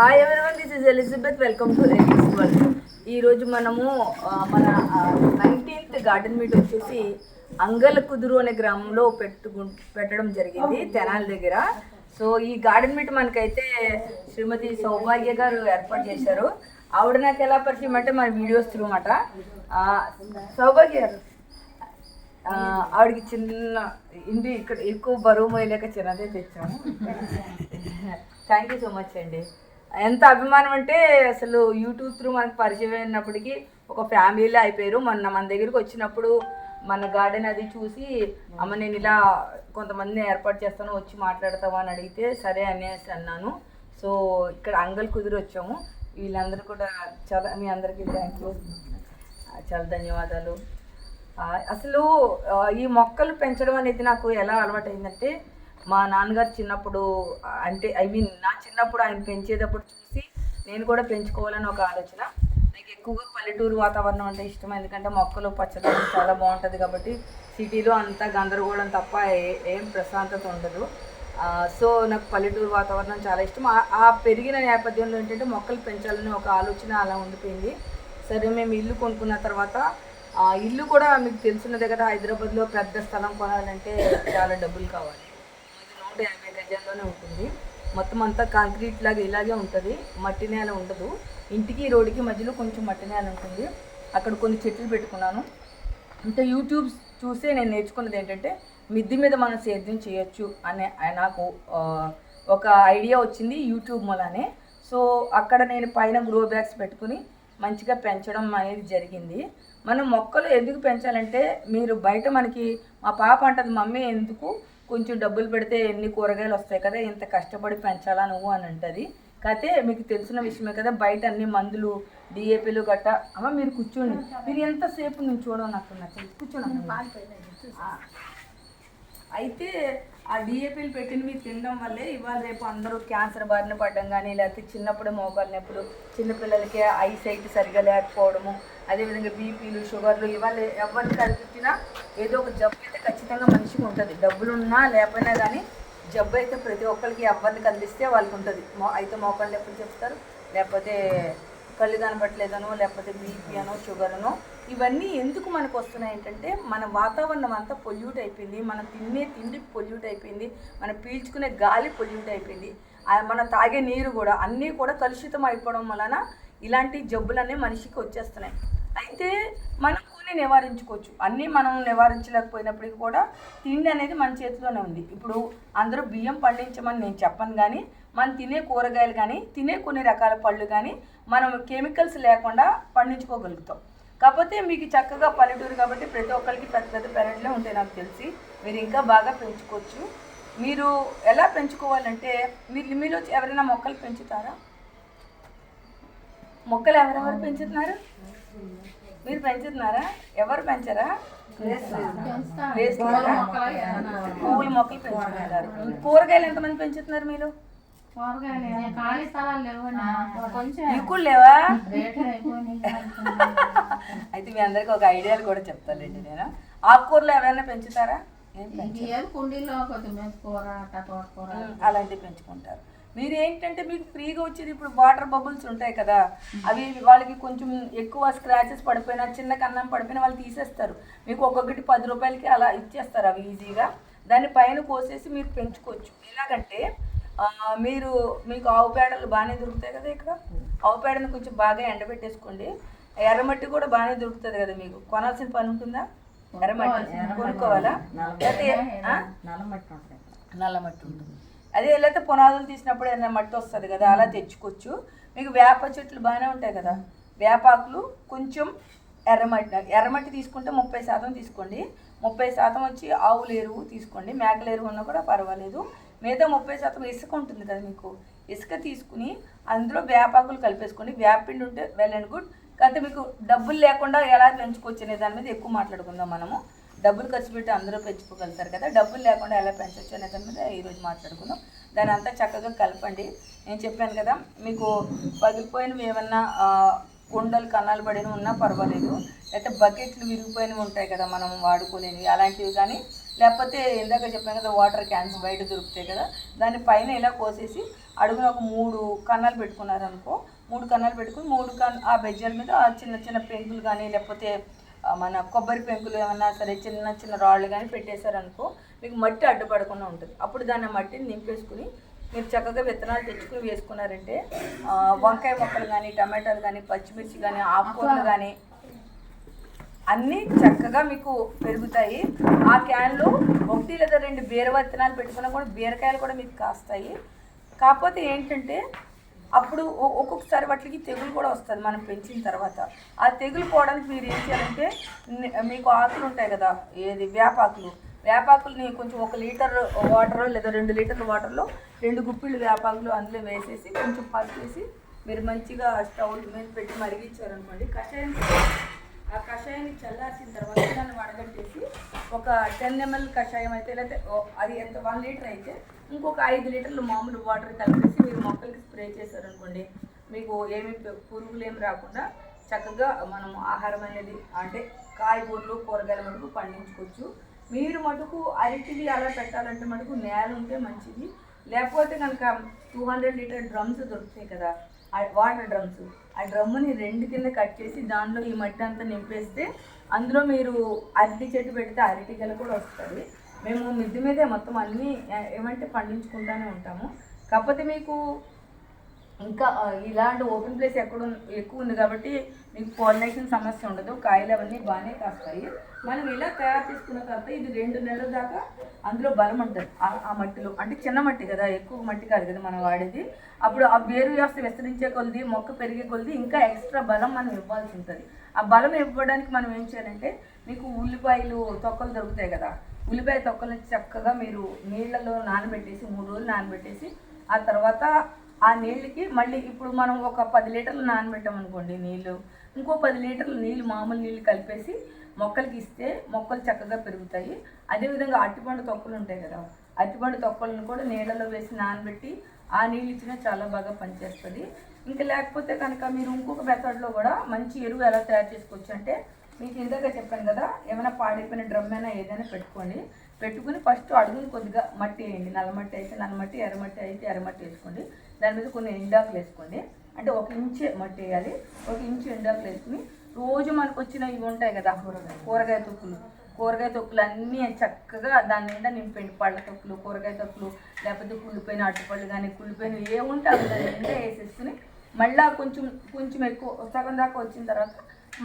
Hi everyone this is Elizabeth welcome to Eli's world ఈరోజు మనము మన నైన్టీన్త్ గార్డెన్ మీట్ వచ్చేసి అంగల కుదురు అనే గ్రామంలో పెట్టుకు పెట్టడం జరిగింది తెనాల దగ్గర. సో ఈ గార్డెన్ మీట్ మనకైతే శ్రీమతి సౌభాగ్య గారు ఏర్పాటు చేశారు. ఆవిడ నాకు ఎలా పరిచయం అంటే మన వీడియోస్ త్రూ మాట. సౌభాగ్య గారు ఆవిడకి చిన్న ఇంటి ఇక్కడ ఎక్కువ బరువు మోయలేక చిన్నదే తెచ్చాము. థ్యాంక్ యూ సో మచ్ అండి. ఎంత అభిమానం అంటే అసలు యూట్యూబ్ త్రూ మనకు పరిచయం అయినప్పటికీ ఒక ఫ్యామిలీలో అయిపోయారు. మొన్న మన దగ్గరికి వచ్చినప్పుడు మన గార్డెన్ అది చూసి అమ్మ నేను ఇలా కొంతమందిని ఏర్పాటు చేస్తాను వచ్చి మాట్లాడతావా? అని అడిగితే సరే అనేసి అన్నాను. సో ఇక్కడ అంగల్ కుదిరి వచ్చాము. వీళ్ళందరూ కూడా చాలా మీ అందరికీ థ్యాంక్ యూ చాలా ధన్యవాదాలు. అసలు ఈ మొక్కలు పెంచడం అనేది నాకు ఎలా అలవాటైందంటే మా నాన్నగారు చిన్నప్పుడు అంటే ఐ మీన్ నా చిన్నప్పుడు ఆయన పెంచేటప్పుడు చూసి నేను కూడా పెంచుకోవాలని ఒక ఆలోచన. నాకు ఎక్కువగా పల్లెటూరు వాతావరణం అంటే ఇష్టం. ఎందుకంటే మొక్కలు పచ్చదనం చాలా బాగుంటుంది కాబట్టి సిటీలో అంతా గందరగోళం తప్ప ఏ- ఏం ప్రశాంతత ఉండదు. సో నాకు పల్లెటూరు వాతావరణం చాలా ఇష్టం. ఆ- పెరిగిన నేపథ్యంలో ఏంటంటే మొక్కలు పెంచాలని ఒక ఆలోచన అలా ఉండిపోయింది. సరే మేము ఇల్లు కొనుక్కున్న తర్వాత ఆ ఇల్లు కూడా మీకు తెలుసున్నదే కదా హైదరాబాద్లో పెద్ద స్థలం కొనాలంటే చాలా డబ్బులు కావాలి. ఇది యాభై గజాల్లోనే ఉంటుంది మొత్తం అంతా కాంక్రీట్ లాగా ఇలాగే ఉంటుంది. మట్టి నేల ఉండదు. ఇంటికి రోడ్డుకి మధ్యలో కొంచెం మట్టి నేల ఉంటుంది. అక్కడ కొన్ని చెట్లు పెట్టుకున్నాను. ఇంకా యూట్యూబ్ చూసే నేను నేర్చుకున్నది ఏంటంటే మిద్ది మీద మనం సేద్యం చేయొచ్చు అనే నాకు ఒక ఐడియా వచ్చింది యూట్యూబ్ మూలానే. సో అక్కడ నేను పైన గ్రో బ్యాగ్స్ పెట్టుకుని మంచిగా పెంచడం అనేది జరిగింది. మనం మొక్కలు ఎందుకు పెంచాలంటే మీరు బయట మనకి మా పాప అంటది మమ్మీ ఎందుకు కొంచెం డబ్బులు పెడితే ఎన్ని కూరగాయలు వస్తాయి కదా ఇంత కష్టపడి పెంచాలా నువ్వు అని అంటది. కాకపోతే మీకు తెలిసిన విషయమే కదా బయట అన్ని మందులు డిఏపీలు గట్ట. అమ్మ మీరు కూర్చోండి. మీరు ఎంతసేపు నేను చూడడం నాకు నచ్చదు కూర్చోండి. అయితే ఆ డిఏపీలు పెట్టినవి తినడం వల్లే ఇవాళ రేపు అందరూ క్యాన్సర్ బారిన పడడం కానీ లేకపోతే చిన్నప్పుడు మోకాలు నొప్పులు చిన్నపిల్లలకి ఐ సైట్ సరిగా లేకపోవడము అదేవిధంగా బీపీలు షుగర్లు ఇవాళ ఎవరిని కల్పించినా ఏదో ఒక జబ్బు అయితే ఖచ్చితంగా మనిషికి ఉంటుంది. డబ్బులు ఉన్నా లేకపోయినా కానీ జబ్బు అయితే ప్రతి ఒక్కరికి ఎవరిని కనిపిస్తే వాళ్ళకి ఉంటుంది. మో అయితే మోకాలు నొప్పులు చెప్తారు. లేకపోతే కళ్ళు కనబట్టలేదనో లేకపోతే బీపీ అనో షుగర్ అనో ఇవన్నీ ఎందుకు మనకు వస్తున్నాయి ఏంటంటే మన వాతావరణం అంతా పొల్యూట్ అయిపోయింది మనం తినే తిండి పొల్యూట్ అయిపోయింది మనం పీల్చుకునే గాలి పొల్యూట్ అయిపోయింది మనం తాగే నీరు కూడా అన్నీ కూడా కలుషితం అయిపోవడం వలన ఇలాంటి జబ్బులన్నీ మనిషికి వచ్చేస్తున్నాయి. అయితే మనం కొన్ని నివారించుకోవచ్చు. అన్నీ మనం నివారించలేకపోయినప్పటికీ కూడా తిండి అనేది మన చేతిలోనే ఉంది. ఇప్పుడు అందరూ బియ్యం పండించమని నేను చెప్పను కానీ మనం తినే కూరగాయలు కానీ తినే కొన్ని రకాల పళ్ళు కానీ మనం కెమికల్స్ లేకుండా పండించుకోగలుగుతాం. కాకపోతే మీకు చక్కగా పల్లెటూరు కాబట్టి ప్రతి ఒక్కరికి పెద్ద పెద్ద పెరట్లే ఉంటాయి నాకు తెలిసి. మీరు ఇంకా బాగా పెంచుకోవచ్చు. మీరు ఎలా పెంచుకోవాలంటే మీరు మీలో ఎవరైనా మొక్కలు పెంచుతారా? మొక్కలు ఎవరెవరు పెంచుతున్నారు? మీరు పెంచుతున్నారా? ఎవరు పెంచరా? పువ్వుల మొక్కలు పెంచుతున్నారు కూరగాయలు ఎంతమంది పెంచుతున్నారు మీరు? కూరగాయలు లేవా అయితే మీ అందరికి ఒక ఐడియాలు కూడా చెప్తానండి నేను. ఆకుకూరలు ఎవరైనా పెంచుతారా? కుండీలో కూర అలాంటివి పెంచుకుంటారు. మీరు ఏంటంటే మీకు ఫ్రీగా వచ్చేది ఇప్పుడు వాటర్ బబుల్స్ ఉంటాయి కదా అవి వాళ్ళకి కొంచెం ఎక్కువ స్క్రాచెస్ పడిపోయినా చిన్న కన్నం పడిపోయినా వాళ్ళు తీసేస్తారు. మీకు ఒక్కొక్కటి పది రూపాయలకి అలా ఇచ్చేస్తారు అవి ఈజీగా. దాన్ని పైన కోసేసి మీరు పెంచుకోవచ్చు. ఎలాగంటే మీరు మీకు ఆవు పేడలు బాగానే దొరుకుతాయి కదా ఇక్కడ? ఆవు పేడని కొంచెం బాగా ఎండబెట్టేసుకోండి. ఎర్రమట్టి కూడా బాగానే దొరుకుతుంది కదా మీకు? కొనాల్సిన పని ఉంటుందా? ఎర్రమట్టి కొనుక్కోవాలా? లేకపోతే ఆ? నల్ల మట్టి ఉంటుంది అదే లేకపోతే పునాదులు తీసినప్పుడు ఏదైనా మట్టి వస్తుంది కదా అలా తెచ్చుకోవచ్చు. మీకు వేప చెట్లు బాగానే ఉంటాయి కదా? వేపాకులు కొంచెం ఎర్రమట్టి ఎర్రమట్టి తీసుకుంటే ముప్పై శాతం తీసుకోండి. ముప్పై శాతం వచ్చి ఆవుల ఎరువు తీసుకోండి. మేకల ఎరువు ఉన్నా కూడా పర్వాలేదు. మిగతా ముప్పై శాతం ఇసుక ఉంటుంది కదా మీకు? ఇసుక తీసుకుని అందులో వేపాకులు కలిపేసుకోండి. వేపిండి ఉంటే వెల్ అండ్ గుడ్. కాకపోతే మీకు డబ్బులు లేకుండా ఎలా పెంచుకోవచ్చు అనే దాని మీద ఎక్కువ మాట్లాడుకుందాం మనము. డబ్బులు ఖర్చు పెట్టి అందరూ పెంచుకోగలుగుతారు కదా. డబ్బులు లేకుండా ఎలా పెంచవచ్చు అనే దాని మీద ఈరోజు మాట్లాడుకుందాం. దాని అంతా చక్కగా కలపండి. నేను చెప్పాను కదా మీకు పగిలిపోయినవి ఏమన్నా కుండలు కన్నాలు పడినవి ఉన్నా పర్వాలేదు. లేకపోతే బకెట్లు విరిగిపోయినవి ఉంటాయి కదా మనం వాడుకోలేనివి అలాంటివి కానీ. లేకపోతే ఇందాక చెప్పాను కదా వాటర్ క్యాన్స్ బయట దొరుకుతాయి కదా. దాని పైన ఇలా కోసేసి అడుగున ఒక మూడు కన్నాలు పెట్టుకున్నారనుకో మూడు కన్నాలు పెట్టుకుని మూడు కన్ ఆ బెజ్జల మీద చిన్న చిన్న పెంకులు కానీ లేకపోతే మన కొబ్బరి పెంకులు ఏమన్నా సరే చిన్న చిన్న రాళ్ళు కానీ పెట్టేశారనుకో మీకు మట్టి అడ్డుపడకుండా ఉంటుంది. అప్పుడు దాన్ని మట్టిని నింపేసుకుని మీరు చక్కగా విత్తనాలు తెచ్చుకుని వేసుకున్నారంటే వంకాయ మొక్కలు కానీ టమాటాలు కానీ పచ్చిమిర్చి కానీ ఆకుకూరలు కానీ అన్నీ చక్కగా మీకు పెరుగుతాయి. ఆ క్యాన్లో ఒకటి లేదా రెండు బీర విత్తనాలు పెట్టుకున్నా కూడా బీరకాయలు కూడా మీకు కాస్తాయి. కాకపోతే ఏంటంటే అప్పుడు ఒ- ఒక్కొక్కసారి వాటికి తెగులు కూడా వస్తుంది మనం పెంచిన తర్వాత. ఆ తెగులు పోవడానికి మీరు ఏం చేయాలంటే మీకు ఆకులు ఉంటాయి కదా ఏది వేపాకులు. వేపాకుల్ని కొంచెం ఒక లీటర్ వాటర్ లేదా రెండు లీటర్ల వాటర్లో రెండు గుప్పిళ్ళు వేపాకులు అందులో వేసేసి కొంచెం పసిపేసి మీరు మంచిగా స్టవ్ మీద పెట్టి మరిగించారనుకోండి కషాయం ఆ కషాయాన్ని చల్లార్చిన తర్వాత దాన్ని వడగట్టేసి ఒక టెన్ ఎంఎల్ కషాయం అయితే లేకపోతే అది ఎంత వన్ లీటర్ అయితే ఇంకొక ఐదు లీటర్లు మామూలు వాటర్ కలిపేసి మీరు మొక్కలకి స్ప్రే చేశారనుకోండి మీకు ఏమి పురుగులు ఏమి రాకుండా చక్కగా మనం ఆహారం అనేది అంటే కాయగూరలు కూరగాయల మటుకు పండించుకోవచ్చు. మీరు మటుకు అరటివి అలా పెట్టాలంటే మటుకు నేల ఉంటే మంచిది. లేకపోతే కనుక టూ హండ్రెడ్ లీటర్ డ్రమ్స్ దొరుకుతాయి కదా ఆ వాటర్ డ్రమ్స్ ఆ డ్రమ్ని రెండు కింద కట్ చేసి దానిలో ఈ మట్టి అంతా నింపేస్తే అందులో మీరు అరటి చెట్టు పెడితే అరటి గెల కూడా వస్తుంది. మేము మిద్దె మీదే మొత్తం అన్నీ ఏమంటే పండించుకుంటూనే ఉంటాము. కాకపోతే మీకు ఇంకా ఇలాంటి ఓపెన్ ప్లేస్ ఎక్కడ ఎక్కువ ఉంది కాబట్టి మీకు పాలినేషన్ సమస్య ఉండదు. కాయలు అవన్నీ బాగానే కాస్తాయి. మనం ఇలా తయారు చేసుకున్న తర్వాత ఇది రెండు నెలల దాకా అందులో బలం ఉంటుంది. ఆ- ఆ మట్టిలో. అంటే చిన్న మట్టి కదా ఎక్కువ మట్టి కాదు కదా మనం వాడేది. అప్పుడు ఆ వేరు వ్యవస్థ విస్తరించే కొలది మొక్క పెరిగే కొలది ఇంకా ఎక్స్ట్రా బలం మనం ఇవ్వాల్సి ఉంటుంది. ఆ బలం ఇవ్వడానికి మనం ఏం చేయాలంటే మీకు ఉల్లిపాయలు తొక్కలు దొరుకుతాయి కదా ఉల్లిపాయ తొక్కలను చక్కగా మీరు నీళ్ళలో నానబెట్టేసి మూడు రోజులు నానబెట్టేసి ఆ తర్వాత ఆ నీళ్ళకి మళ్ళీ ఇప్పుడు మనం ఒక పది లీటర్లు నానబెట్టాం అనుకోండి నీళ్ళు. ఇంకో పది లీటర్లు నీళ్ళు మామూలు నీళ్ళు కలిపేసి మొక్కలకి ఇస్తే మొక్కలు చక్కగా పెరుగుతాయి. అదేవిధంగా అరటిపండు తొక్కలు ఉంటాయి కదా అరటిపండు తొక్కలను కూడా నీళ్ళలో వేసి నానబెట్టి ఆ నీళ్ళు ఇచ్చినా చాలా బాగా పనిచేస్తుంది. ఇంకా లేకపోతే కనుక మీరు ఇంకొక మెథడ్లో కూడా మంచి ఎరువు ఎలా తయారు చేసుకోవచ్చు అంటే మీకు ఇందాక చెప్పాను కదా ఏమైనా పాడైపోయిన డ్రమ్ అయినా ఏదైనా పెట్టుకోండి. పెట్టుకుని ఫస్ట్ అడుగుని కొద్దిగా మట్టి వేయండి. నల్లమట్టి అయితే నల్లమట్టి ఎర్రమట్టి అయితే ఎర్రమట్టి వేసుకోండి. దాని మీద కొన్ని ఎండాకులు వేసుకోండి. అంటే ఒక ఇంచు మట్టి వేయాలి. ఒక ఇంచు ఎండాకులు వేసుకుని రోజు మనకు వచ్చిన ఇవి ఉంటాయి కదా కూరగాయ తొక్కులు. కూరగాయ తొక్కులు అన్నీ చక్కగా దాని నిండా నింపండి పళ్ళ తొక్కులు కూరగాయ తొక్కులు లేకపోతే కుళ్ళిపోయిన అరటిపళ్ళు కానీ కుళ్ళిపోయిన ఏ ఉంటే అవి దాని నిండా వేసేసుకుని మళ్ళీ కొంచెం కొంచెం ఎక్కువ సగం దాకా వచ్చిన తర్వాత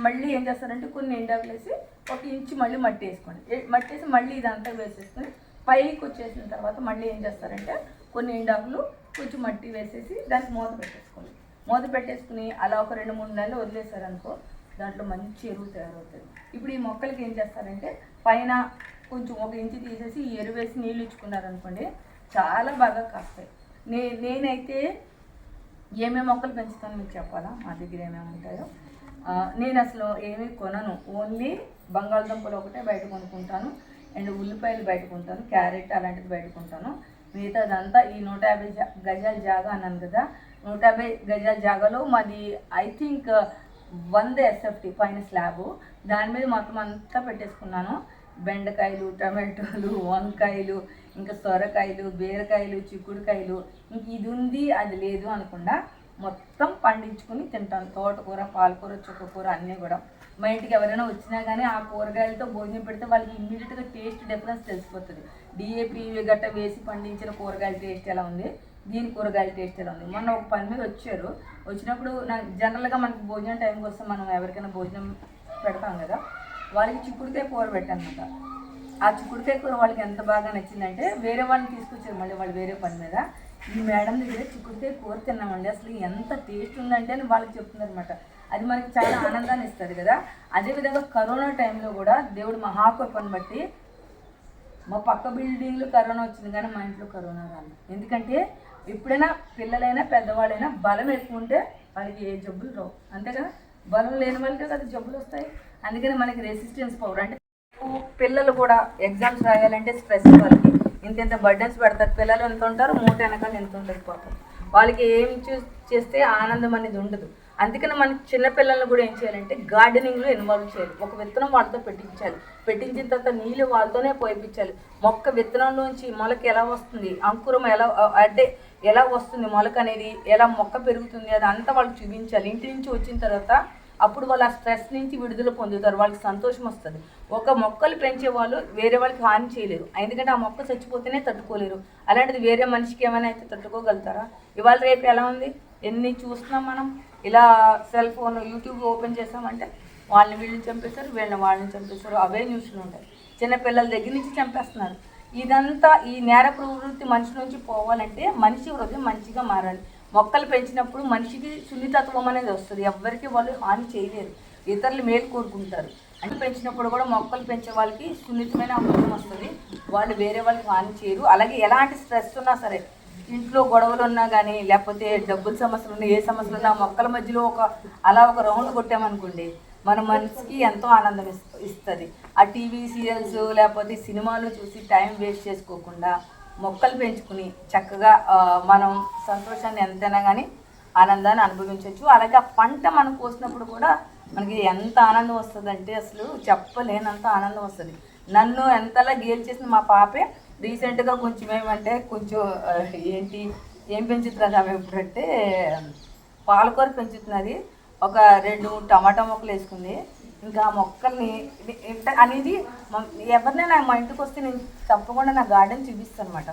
మళ్ళీ ఏం చేస్తారంటే కొన్ని ఎండాకులు వేసి ఒక ఇంచు మళ్ళీ మట్టి వేసుకోండి. మట్టి వేసి మళ్ళీ ఇదంతా వేసేసుకొని పైకి వచ్చేసిన తర్వాత మళ్ళీ ఏం చేస్తారంటే కొన్ని ఎండాకులు కొంచెం మట్టి వేసేసి దానికి మూత పెట్టేసుకోండి. మూత పెట్టేసుకుని అలా ఒక రెండు మూడు నెలలు వదిలేసారనుకో దాంట్లో మంచి ఎరువు తయారవుతుంది. ఇప్పుడు ఈ మొక్కలకి ఏం చేస్తారంటే పైన కొంచెం ఒక ఇంచు తీసేసి ఎరువు వేసి నీళ్ళు ఇచ్చుకున్నారనుకోండి చాలా బాగా కాస్తాయి. నే నేనైతే ఏమేమి మొక్కలు పెంచుతాను మీకు చెప్పాలా? మా దగ్గర ఏమేమి ఉంటాయో? నేను అసలు ఏమీ కొనను. ఓన్లీ బంగాళదుంపలు ఒకటే బయట కొనుక్కుంటాను. అండ్ ఉల్లిపాయలు బయట కొంటాను. క్యారెట్ అలాంటిది బయట కొంటాను. మిగతాదంతా ఈ నూట యాభై జా- గజాల జాగా అన్నాను కదా. నూట యాభై గజాల జాగాలో మాది ఐ థింక్ వంద ఎస్ఎఫ్టీ పైన స్లాబ్. దాని మీద మొత్తం అంతా పెట్టేసుకున్నాను. బెండకాయలు టమాటోలు వంకాయలు ఇంకా సొరకాయలు బీరకాయలు చిక్కుడుకాయలు. ఇంక ఇది ఉంది అది లేదు అనుకుండా మొత్తం పండించుకుని తింటాను తోటకూర పాలకూర చుక్కకూర అన్నీ కూడా. మా ఇంటికి ఎవరైనా వచ్చినా కానీ ఆ కూరగాయలతో భోజనం పెడితే వాళ్ళకి ఇమ్మీడియట్గా టేస్ట్ డిఫరెన్స్ తెలిసిపోతుంది. డిఏపి గట్ట వేసి పండించిన కూరగాయల టేస్ట్ ఎలా ఉంది? దీని కూరగాయల టేస్ట్ ఎలా ఉంది? మొన్న ఒక పని మీద వచ్చారు. వచ్చినప్పుడు నాకు జనరల్గా మనకి భోజనం టైం కోసం మనం ఎవరికైనా భోజనం పెడతాం కదా వాళ్ళకి చిక్కుడుకాయ కూర పెట్టానమాట ఆ చిక్కుడుకాయ కూర వాళ్ళకి ఎంత బాగా నచ్చిందంటే వేరే వాళ్ళని తీసుకొచ్చారు మళ్ళీ వాళ్ళు వేరే పని మీద. ఈ మేడం దగ్గర చిక్కుడుకాయ కూర తిన్నామండి. అసలు ఎంత టేస్ట్ ఉందంటే అని వాళ్ళకి చెప్తున్నారు అనమాట అది మనకి చాలా ఆనందాన్ని ఇస్తుంది కదా. అదేవిధంగా కరోనా టైంలో కూడా దేవుడు మహాకృపను బట్టి మా పక్క బిల్డింగ్లో కరోనా వచ్చింది కానీ మా ఇంట్లో కరోనా రాలేదు. ఎందుకంటే ఎప్పుడైనా పిల్లలైనా పెద్దవాళ్ళైనా బలం ఎక్కువ ఉంటే వాళ్ళకి ఏ జబ్బులు రావు. అంతే కదా? బలం లేని వాళ్ళకే కదా జబ్బులు వస్తాయి. అందుకని మనకి రెసిస్టెన్స్ పవర్ అంటే పిల్లలు కూడా ఎగ్జామ్స్ రాయాలంటే స్ట్రెస్ వాళ్ళకి. ఇంత ఇంత బర్డెన్స్ పెడతారు. పిల్లలు ఎంత ఉంటారు మూట వెనకాల ఎంత ఉంటుంది పాపం. వాళ్ళకి ఏం చూ చేస్తే ఆనందం అనేది ఉండదు. అందుకని మన చిన్నపిల్లల్ని కూడా ఏం చేయాలంటే గార్డెనింగ్లో ఇన్వాల్వ్ చేయాలి. ఒక విత్తనం వాళ్ళతో పెట్టించాలి. పెట్టించిన తర్వాత నీళ్ళు వాళ్ళతోనే పోయిపించాలి. మొక్క విత్తనంలోంచి మొలక ఎలా వస్తుంది? అంకురం ఎలా అంటే ఎలా వస్తుంది మొలక అనేది? ఎలా మొక్క పెరుగుతుంది? అది అంతా వాళ్ళకి చూపించాలి. ఇంటి నుంచి వచ్చిన తర్వాత అప్పుడు వాళ్ళు ఆ స్ట్రెస్ నుంచి విడుదల పొందుతారు. వాళ్ళకి సంతోషం వస్తుంది. ఒక మొక్కలు పెంచే వాళ్ళు వేరే వాళ్ళకి హాని చేయలేరు. ఎందుకంటే ఆ మొక్క చచ్చిపోతేనే తట్టుకోలేరు. అలాంటిది వేరే మనిషికి ఏమైనా అయితే తట్టుకోగలుగుతారా? ఇవాళ రేపు ఎలా ఉంది? ఎన్ని చూస్తున్నాం మనం? ఇలా సెల్ ఫోన్ యూట్యూబ్ ఓపెన్ చేసామంటే వాళ్ళని వీళ్ళని చంపేస్తారు వీళ్ళని వాళ్ళని చంపేస్తారు అవే న్యూస్లు ఉంటాయి. చిన్నపిల్లల దగ్గర నుంచి చంపేస్తున్నారు. ఇదంతా ఈ నేర ప్రవృత్తి మనిషి నుంచి పోవాలంటే మనిషి హృదయం మంచిగా మారాలి. మొక్కలు పెంచినప్పుడు మనిషికి సున్నితత్వం అనేది వస్తుంది. ఎవ్వరికి వాళ్ళు హాని చేయలేరు. ఇతరులు మేలు కోరుకుంటారు. అన్ని పెంచినప్పుడు కూడా మొక్కలు పెంచే వాళ్ళకి సున్నితమైన అవసరం వస్తుంది. వాళ్ళు వేరే వాళ్ళకి హాని చేయరు. అలాగే ఎలాంటి స్ట్రెస్ ఉన్నా సరే ఇంట్లో గొడవలు ఉన్నా కానీ లేకపోతే డబ్బుల సమస్యలు ఉన్నా ఏ సమస్యలు ఉన్నా మొక్కల మధ్యలో ఒక అలా ఒక రౌండ్ కొట్టామనుకోండి మన మనసుకి ఎంతో ఆనందం ఇస్తుంది. ఆ టీవీ సీరియల్స్ లేకపోతే సినిమాలు చూసి టైం వేస్ట్ చేసుకోకుండా మొక్కలు పెంచుకుని చక్కగా మనం సంతోషాన్ని ఎంతైనా కానీ ఆనందాన్ని అనుభవించవచ్చు అలాగే ఆ పంట మనం కోసినప్పుడు కూడా మనకి ఎంత ఆనందం వస్తుందంటే అసలు చెప్పలేనంత ఆనందం వస్తుంది. నన్ను ఎంతలా గేల్ చేసిన మా పాపే రీసెంట్గా కొంచెం ఏమంటే కొంచెం ఏంటి ఏం పెంచుతున్నది ఆమె ఇప్పుడంటే పాలకూర పెంచుతున్నది. ఒక రెండు టమాటా మొక్కలు వేసుకుంది. ఇంకా ఆ మొక్కల్ని అనేది ఎవరినైనా మా ఇంటికి వస్తే నేను తప్పకుండా నా గార్డెన్ చూపిస్తాను అనమాట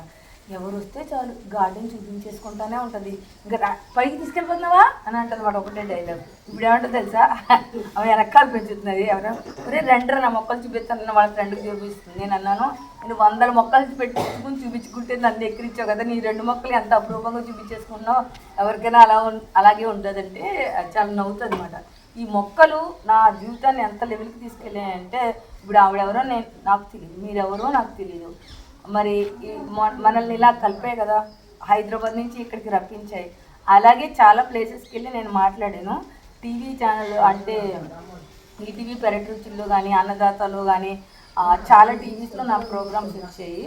ఎవరు వస్తే చాలు గార్డెన్ చూపించేసుకుంటానే ఉంటుంది. ఇంకా పైకి తీసుకెళ్ళిపోతున్నావా? అని అంటుంది వాడు ఒకటే డైలాగ్ ఇప్పుడు ఏమంటుంది తెలుసా? అవి వెనకాల పెంచుతున్నది. ఎవరైనా ఒరే రెండర నా మొక్కలు చూపిస్తాను వాళ్ళ ఫ్రెండ్కి చూపిస్తుంది. నేను అన్నాను నేను వందల మొక్కలు పెట్టుకుని చూపించుకుంటే నన్ను ఎక్కిరించావు కదా నీ రెండు మొక్కలు ఎంత అపరూపంగా చూపించేసుకున్నావు? ఎవరికైనా అలా అలాగే ఉంటుందంటే చాలా నవ్వుతుంది అనమాట ఈ మొక్కలు నా జీవితాన్ని ఎంత లెవెల్కి తీసుకెళ్ళాయంటే ఇప్పుడు ఆవిడెవరో నేను నాకు తెలియదు మీరెవరో నాకు తెలియదు మరి ఈ మనల్ని ఇలా కలిపాయి కదా హైదరాబాద్ నుంచి ఇక్కడికి రప్పించాయి. అలాగే చాలా ప్లేసెస్కి వెళ్ళి నేను మాట్లాడాను. టీవీ ఛానల్ అంటే ఈటీవీ పెరట్రుచుల్లో కానీ అన్నదాతలో కానీ చాలా టీవీస్లో నా ప్రోగ్రామ్స్ వచ్చాయి.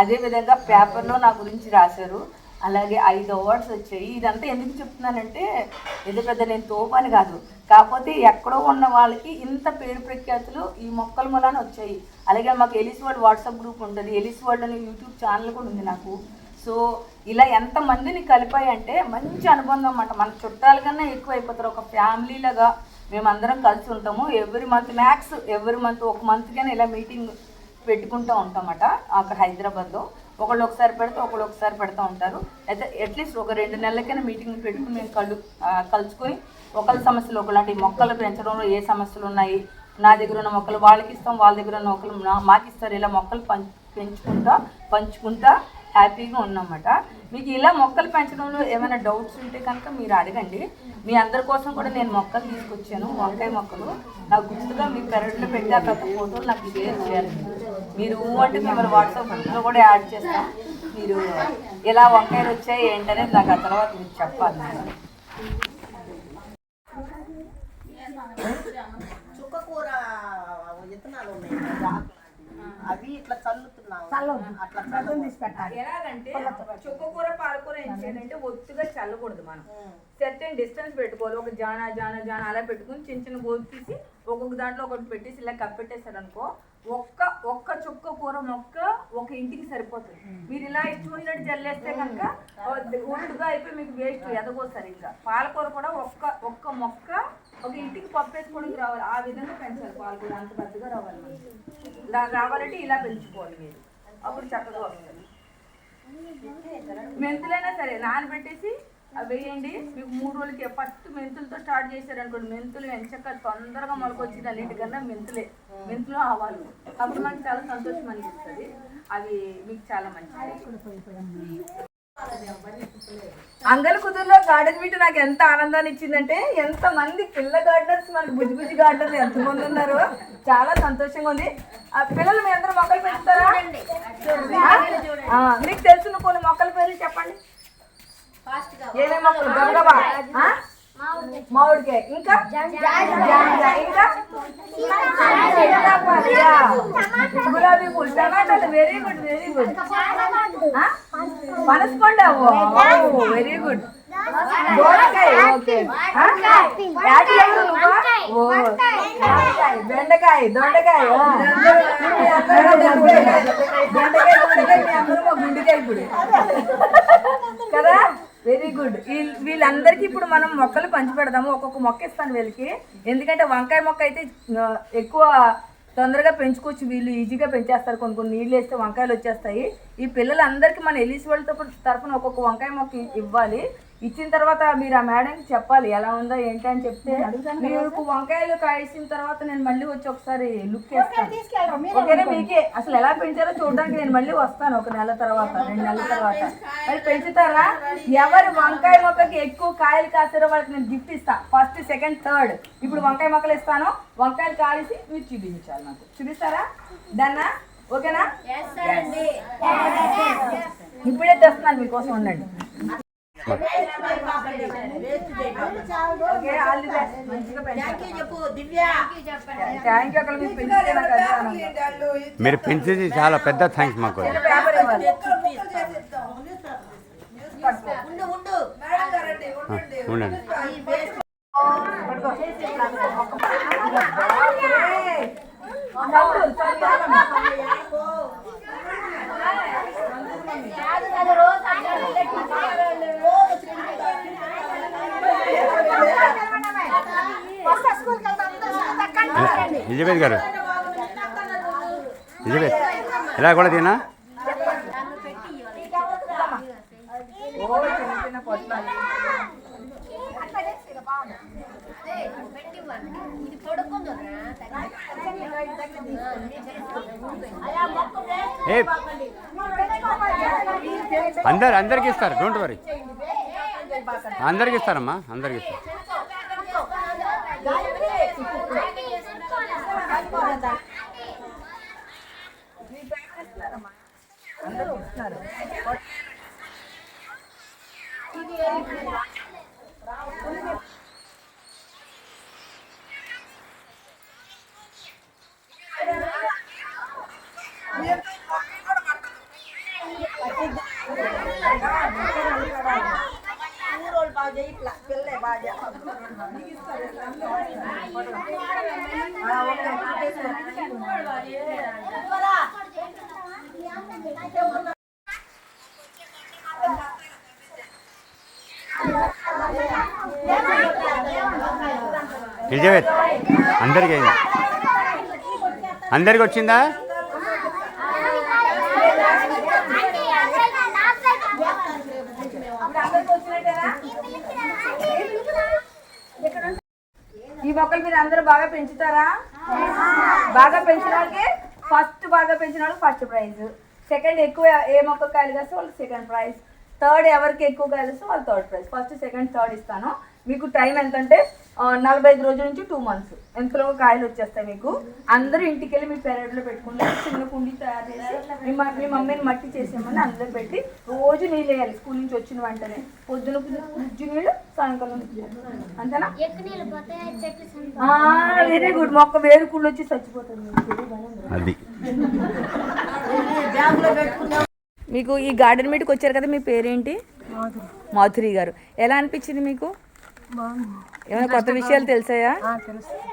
అదేవిధంగా పేపర్లో నా గురించి రాశారు. అలాగే ఐదు అవార్డ్స్ వచ్చాయి. ఇదంతా ఎందుకు చెప్తున్నానంటే ఏదో పెద్ద నేను తోపని కాదు. కాకపోతే ఎక్కడో ఉన్న వాళ్ళకి ఇంత పేరు ప్రఖ్యాతులు ఈ మొక్కల మూలాన వచ్చాయి. అలాగే మాకు ఎలిస్ వరల్డ్ వాట్సాప్ గ్రూప్ ఉంటుంది. ఎలిస్ వరల్డ్ అనే యూట్యూబ్ ఛానల్ కూడా ఉంది నాకు. సో ఇలా ఎంతమందిని కలిపాయి అంటే మంచి అనుబంధం అన్నమాట. మన చుట్టాల కన్నా ఎక్కువ అయిపోతారు ఒక ఫ్యామిలీ లాగా మేమందరం కలిసి ఉంటాము. Every month max every month ఒక మంత్కైనా ఇలా మీటింగ్ పెట్టుకుంటూ ఉంటామట అక్కడ హైదరాబాద్లో. ఒకళ్ళు ఒకసారి పెడితే ఒకళ్ళు ఒకసారి పెడతా ఉంటారు. అయితే అట్లీస్ట్ ఒక రెండు నెలలకైనా మీటింగ్ పెట్టుకుని మేము కలు కలుసుకొని ఒకళ్ళ సమస్యలు ఒకళ్ళు అంటే మొక్కలు పెంచడంలో ఏ సమస్యలు ఉన్నాయి నా దగ్గర ఉన్న మొక్కలు వాళ్ళకి ఇస్తాం వాళ్ళ దగ్గర ఉన్న మొక్కలు నా- మాకు ఇస్తారు ఇలా మొక్కలు పం పెంచుకుంటా పంచుకుంటా హ్యాపీగా ఉన్నమాట. మీకు ఇలా మొక్కలు పెంచడంలో ఏమైనా డౌట్స్ ఉంటే కనుక మీరు అడగండి. మీ అందరి కోసం కూడా నేను మొక్కలు తీసుకొచ్చాను వంకాయ మొక్కలు. నాకు గుర్తుగా మీ పెరట్లో పెట్టి ఆ పెద్ద ఫోటోలు నాకు షేర్ చేయాలి మీరు అంటే మిమ్మల్ని వాట్సాప్ గ్రూప్లో కూడా యాడ్ చేస్తాం. మీరు ఇలా వంకాయలు వచ్చాయి ఏంటనేది నాకు ఆ తర్వాత మీకు చెప్పాలి. చుక్కకూర విత్తనాలు ఉన్నాయి. అవి ఇట్లా ఎలాగంటే చుక్కకూర పాలకూర ఏం చేయాలంటే ఒత్తుగా చల్లకూడదు మనం. సెర్టన్ డిస్టెన్స్ పెట్టుకోవాలి. ఒక జాన జాన జాన అలా పెట్టుకుని చిన్న చిన్న గోధు తీసి ఒక్కొక్క దాంట్లో ఒకటి పెట్టేసి ఇలా కప్పెట్టేశారు అనుకో ఒక్క ఒక్క చుక్క కూర మొక్క ఒక ఇంటికి సరిపోతుంది. మీరు ఇలా ఇచ్చినట్టు జల్లేస్తే కనుక ఒట్టుగా అయిపోయి మీకు వేస్ట్ ఎదగోసారి ఇంకా. పాలకూర కూడా ఒక్క ఒక్క మొక్క ఒక ఇంటికి పప్పు వేసుకోవడానికి రావాలి. ఆ విధంగా పెంచాలి పాలకూర. అంత పెద్దగా రావాలి రావాలంటే ఇలా పెంచుకోవాలి మీరు. అప్పుడు చక్కగా వస్తుంది. మెంతులైనా సరే నానబెట్టేసి అవి వేయండి. మీకు మూడు రోజులకి ఫస్ట్ మెంతులతో స్టార్ట్ చేశారు అనుకోండి మెంతులు ఎంచక్క తొందరగా మొలకొచ్చిన అన్నిటికన్నా మెంతులే. మెంతులు ఆవాలు. అప్పుడు మనకి చాలా సంతోషం అనిపిస్తుంది. అవి మీకు చాలా మంచిది. అంగల్ కుదురులో గార్డెన్ మీట్ నాకు ఎంత ఆనందాన్ని ఇచ్చిందంటే ఎంత మంది పిల్ల గార్డెనర్స్ మనకి బుజ్జి బుజ్జి గార్డెనర్స్ ఎంత మంది ఉన్నారు చాలా సంతోషంగా ఉంది. ఆ పిల్లలు మీ అందరూ మొక్కలు పెంచుతారా? మీకు తెలిసిన కొన్ని మొక్కల పేర్లు చెప్పండి. ఏమేమి మొక్కలు? గబగబా ఆ? మామిడికాయ. ఇంకా? జాంకాయ ఇంకా? గులాబీ పూలు టమాటాలు వెరీ గుడ్ వెరీ గుడ్ పనసపండు వెరీ గుడ్ దోసకాయ ఓకే. బెండకాయ దొండకాయ. బెండకాయ దొండకాయ, మీ అందరూ గుండెకాయ ఇప్పుడు కదా? వెరీ గుడ్ వీళ్ళందరికీ ఇప్పుడు మనం మొక్కలు పంచి పెడదాము ఒక్కొక్క మొక్క ఇస్తాను వీళ్ళకి. ఎందుకంటే వంకాయ మొక్క అయితే ఎక్కువ తొందరగా పెంచుకోవచ్చు వీళ్ళు. ఈజీగా పెంచేస్తారు. కొన్ని కొన్ని నీళ్ళు వేస్తే వంకాయలు వచ్చేస్తాయి. ఈ పిల్లలందరికీ మన ఎలిసి వాళ్ళతో తరఫున ఒక్కొక్క వంకాయ మొక్క ఇవ్వాలి. ఇచ్చిన తర్వాత మీరు ఆ మేడంకి చెప్పాలి ఎలా ఉందో ఏంటి అని చెప్తే మీకు వంకాయలు కాసిన తర్వాత నేను మళ్ళీ వచ్చి ఒకసారి లుక్ చేస్తాను. ఓకేనా మీకే? అసలు ఎలా పెంచారో చూడడానికి నేను మళ్ళీ వస్తాను ఒక నెల తర్వాత రెండు నెలల తర్వాత. మరి పెంచుతారా? ఎవరు వంకాయ మొక్కకి ఎక్కువ కాయలు కాసారో వాళ్ళకి నేను గిఫ్ట్ ఇస్తా. ఫస్ట్ సెకండ్ థర్డ్ ఇప్పుడు వంకాయ మొక్కలు ఇస్తాను. వంకాయలు కాల్చి మీరు చూపించాలి నాకు. చూపిస్తారా? దాన్నా ఓకేనా? ఇప్పుడే తెస్తున్నాను మీకోసం ఉండండి. ఓకే ఆల్ ది బెస్ట్ మంచిగా పెంచండి చెప్పు దివ్య థ్యాంక్ యూ అక్కడ మీరు పెంచితే నాకు అదే ఆనందం. మీరు పెంచేది చాలా పెద్ద థ్యాంక్స్ మాకు చిన్న పేపర్ ఇవ్వాలి ఉండు ఉండు ఆ, ఉండండి పట్టుకో. ఎలిజబెత్ గారు. ఎలిజబెత్ ఎలా కూడా తినా ఏ. అందరు అందరికి ఇస్తారు. డోంట్ వరీ అందరికి ఇస్తారమ్మా అందరికి ఇస్తారు. మీ పేపర్ ఇస్తున్నారమ్మా. అందరూ ఇస్తున్నారు. ఊరోళ్ళు బాగా చేయట్లా పిల్లలే బాగా చేస్తారు. ఆ, ఓకే. నిజమేత్ అందరికి అయింది? అందరికి వచ్చిందా? ఈ మొక్కలు మీరు అందరూ బాగా పెంచుతారా? బాగా పెంచిన వాళ్ళకి ఫస్ట్ బాగా పెంచిన వాళ్ళకి ఫస్ట్ ప్రైజ్. సెకండ్ ఎక్కువ ఏ మొక్క కాయలు కాస్తే వాళ్ళకి సెకండ్ ప్రైజ్. థర్డ్ ఎవరికి ఎక్కువ కాయలు వస్తే వాళ్ళు third prize. First second third ఇస్తాను. మీకు టైం ఎంత అంటే నలభై ఐదు రోజుల నుంచి టూ మంత్స్. ఎంతలో కాయలు వచ్చేస్తాయి మీకు? అందరూ ఇంటికి వెళ్ళి మీ పెరట్లో పెట్టుకుంటారు చిన్న కుండి తయారు చేసి మీ మమ్మీని మట్టి చేసేయమని అందులో పెట్టి రోజు నీళ్ళు వేయాలి స్కూల్ నుంచి వచ్చిన వెంటనే. పొద్దున ఉజ్జు నీళ్ళు సాయంకాలం. అంతేనా? Very good. మొక్క వేరుకుళ్ళు వచ్చి చచ్చిపోతుంది? అది. మీకు ఈ గార్డెన్ మీట్కి వచ్చారు కదా మీ పేరేంటి? మాధురి గారు. ఎలా అనిపించింది మీకు? ఏమైనా కొత్త విషయాలు తెలిసాయా?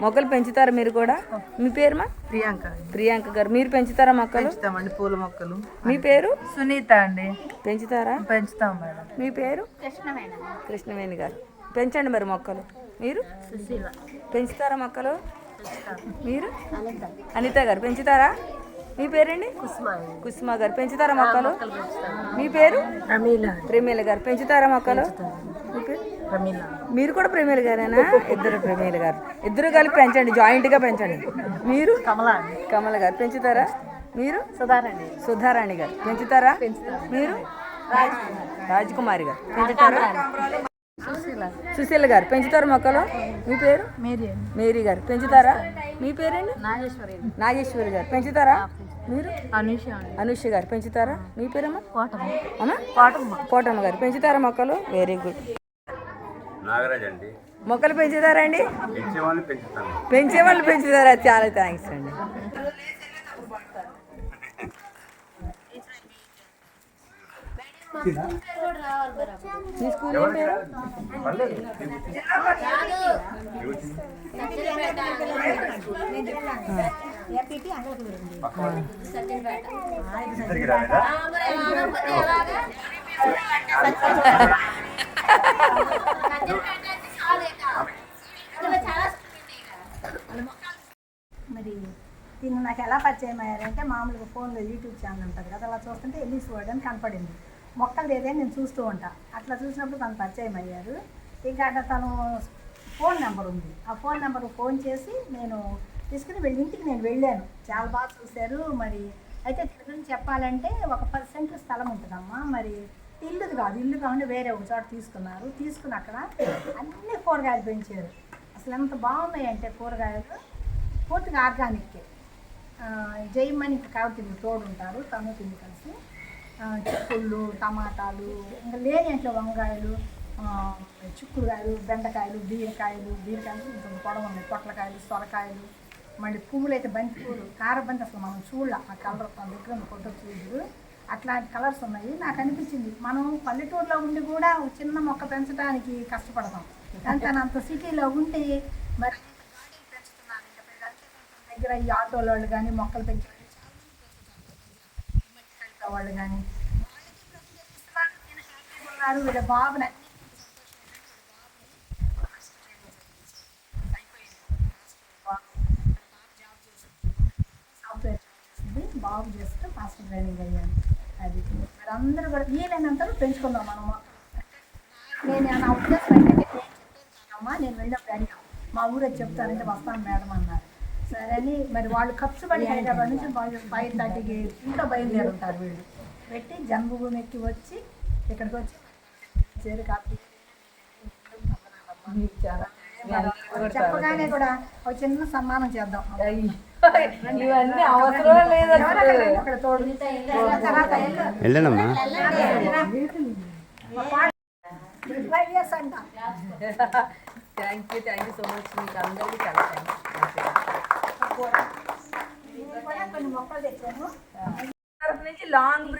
మొక్కలు పెంచుతారా మీరు కూడా? మీ పేరు మా ప్రియాంక ప్రియాంక గారు. మీరు పెంచుతారా మొక్కలు? పెంచుతామండి పూల మొక్కలు. మీ పేరు? సునీత అండి. పెంచుతారా? పెంచుతాం మేడం. మీ పేరు? కృష్ణవేణి గారు. పెంచండి మరి మొక్కలు. మీరు? పెంచుతారా మొక్కలు? మీరు? అనిత గారు. పెంచుతారా? మీ పేరండి? కుసుమా గారు. పెంచుతారా మొక్కలు? మీ పేరు? ప్రమీల గారు. పెంచుతారా మొక్కలు? మీరు కూడా ప్రేమేల గారేనా? ఇద్దరు ప్రేమేల గారు. ఇద్దరు కలిపి పెంచండి. జాయింట్గా పెంచండి. మీరు? కమలా కమల గారు. పెంచుతారా? మీరు? సుధారండి సుధారాణి గారు. పెంచుతారా? మీరు? రాజకుమారి. గారు. పెంచుతారా? సుశీల. గారు. పెంచుతారా మొక్కలు. మీ పేరు? మేరీ మేరీ గారు. పెంచుతారా? మీ పేరండి నాగేశ్వరి నాగేశ్వరి గారు. పెంచుతారా? మీరు? అనుష అనుష గారు. పెంచుతారా? మీ పేరమ్మా? కోటమ్మ. అమ్మా? కోటమ్మ. పోటమ్మ గారు. పెంచుతారా మొక్కలు? వెరీ గుడ్ నాగరాజ్ అండి. మొక్కలు పెంచుతారా అండి? పెంచే వాళ్ళు పెంచుతారా? చాలా థ్యాంక్స్ అండి. మీ స్కూల్ ఏం పేరు మరి దీన్ని నాకు ఎలా పరిచయం అయ్యారంటే మామూలుగా ఫోన్లో యూట్యూబ్ ఛానల్ ఉంటుంది కదా అలా చూస్తుంటే ఎల్లీస్ వర్డ్ అని కనపడింది. మొక్కలు ఏదైనా నేను చూస్తూ ఉంటా. అట్లా చూసినప్పుడు తను పరిచయం అయ్యారు. ఇంకా అట్లా తను ఫోన్ నెంబర్ ఉంది. ఆ ఫోన్ నెంబర్ ఫోన్ చేసి నేను తీసుకుని వెళ్ళి ఇంటికి నేను వెళ్ళాను. చాలా బాగా చూశారు. మరి అయితే దీని గురించి చెప్పాలంటే ఒక పది సెంట్లు స్థలం ఉంటుందమ్మా. మరి ఇల్లుది కాదు. ఇల్లు కాకుండా వేరే ఒక చోట తీసుకున్నారు. తీసుకుని అక్కడ అన్ని కూరగాయలు పెంచారు. అసలు ఎంత బాగున్నాయంటే కూరగాయలు. పూర్తిగా ఆర్గానిక్ జయమని కాబట్టి తోడు ఉంటారు తను తిండి కలిసి. చిక్కుళ్ళు టమాటాలు ఇంకా లేని ఇంట్లో వంకాయలు చిక్కుడుకాయలు బెండకాయలు బీరకాయలు బీరకాయలు ఇంకొక పొడవు ఉన్నాయి. పొట్లకాయలు సొరకాయలు మళ్ళీ పువ్వులు అయితే బంతి పువ్వులు కారబంతి అసలు మనం చూడాల ఆ కలర్ మన దగ్గర ఉన్న ఫోటో చూడు. అట్లాంటి కలర్స్ ఉన్నాయి. నాకు అనిపించింది మనం పల్లెటూరులో ఉండి కూడా చిన్న మొక్క పెంచడానికి కష్టపడతాం. కానీ తను అంత సిటీలో ఉండి మరి పెంచుతున్నాను ఇంకా దగ్గర ఈ ఆటోల వాళ్ళు కానీ మొక్కలు పెంచే ఉన్నారు. వాళ్ళు కానీ ఉన్నారు వీళ్ళ బాబుని సాఫ్ట్వేర్ బాబు చేస్తూ ఫాస్ట్ ట్రైనింగ్ అయ్యాను అది మరి అందరూ కూడా వీలైనంతలో పెంచుకుందాం మనము. నేను నా ఉద్దేశం ఏంటంటే నేను చెప్పేది కాదమ్మా నేను వెళ్ళినప్పుడు అడిగాను. మా ఊరు చెప్తానంటే వస్తాను మేడం అన్నారు. సరే అని మరి వాళ్ళు ఖర్చు పడి హైదరాబాద్ నుంచి ఫైవ్ థర్టీకి ఇంట్లో బయలుదేరి ఉంటారు వీళ్ళు. పెట్టి జన్మభూమి ఎక్కి వచ్చి ఇక్కడికి వచ్చి చేరు చాలా చెప్పగానే కూడా ఒక చిన్న సన్మానం చేద్దాం. ఇవన్నీ అవసరం లేదు అక్కడ తోడు. తర్వాత వెళ్ళు. వెళ్ళానమ్మా. ఫైవ్ ఇయర్స్ అంట. Thank you thank you so much మీకు అందరికీ చాలా థ్యాంక్స్ నేను కూడా కొన్ని మొక్కలు తెచ్చాను తరఫు నుంచి లాంగ్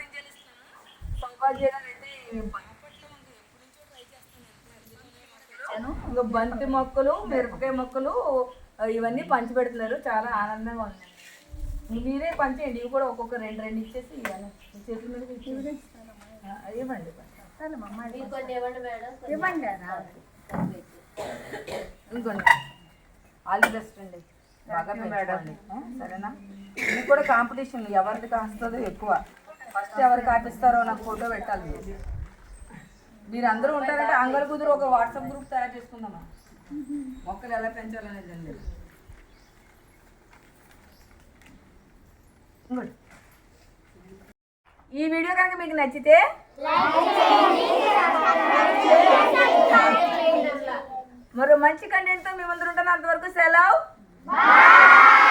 సౌభాగ్య గారు అయితే. ఇంకా బంతి మొక్కలు మిరపకాయ మొక్కలు ఇవన్నీ పంచి పెడుతున్నారు చాలా ఆనందంగా ఉంది. మీరే పంచేయండి. ఇవి కూడా ఒక్కొక్క రెండు రెండు ఇచ్చేసి ఇవ్వాలి. మీ చేతుల మీద ఇవ్వండి. ఇవ్వండి ఇంకోండి ఆల్ ది బెస్ట్ అండి. బాగా పెంచుకోండి. సరేనా? ఇది కూడా కాంపిటీషన్ ఎవరిది కాస్తుందో ఎక్కువ. ఫస్ట్ ఎవరు కాపిస్తారో నాకు ఫోటో పెట్టాలి. మీరు. మీరు అందరూ ఉంటారంటే అంగల్ కుదురు ఒక వాట్సాప్ గ్రూప్ తయారు చేసుకుందామా? మొక్కలు ఎలా పెంచాలనేది అండి. ఈ వీడియో కనుక మీకు నచ్చితే మరో మంచి కంటెంట్తో మేము ముందు ఉంటాను. అంతవరకు సెలవు. Vai!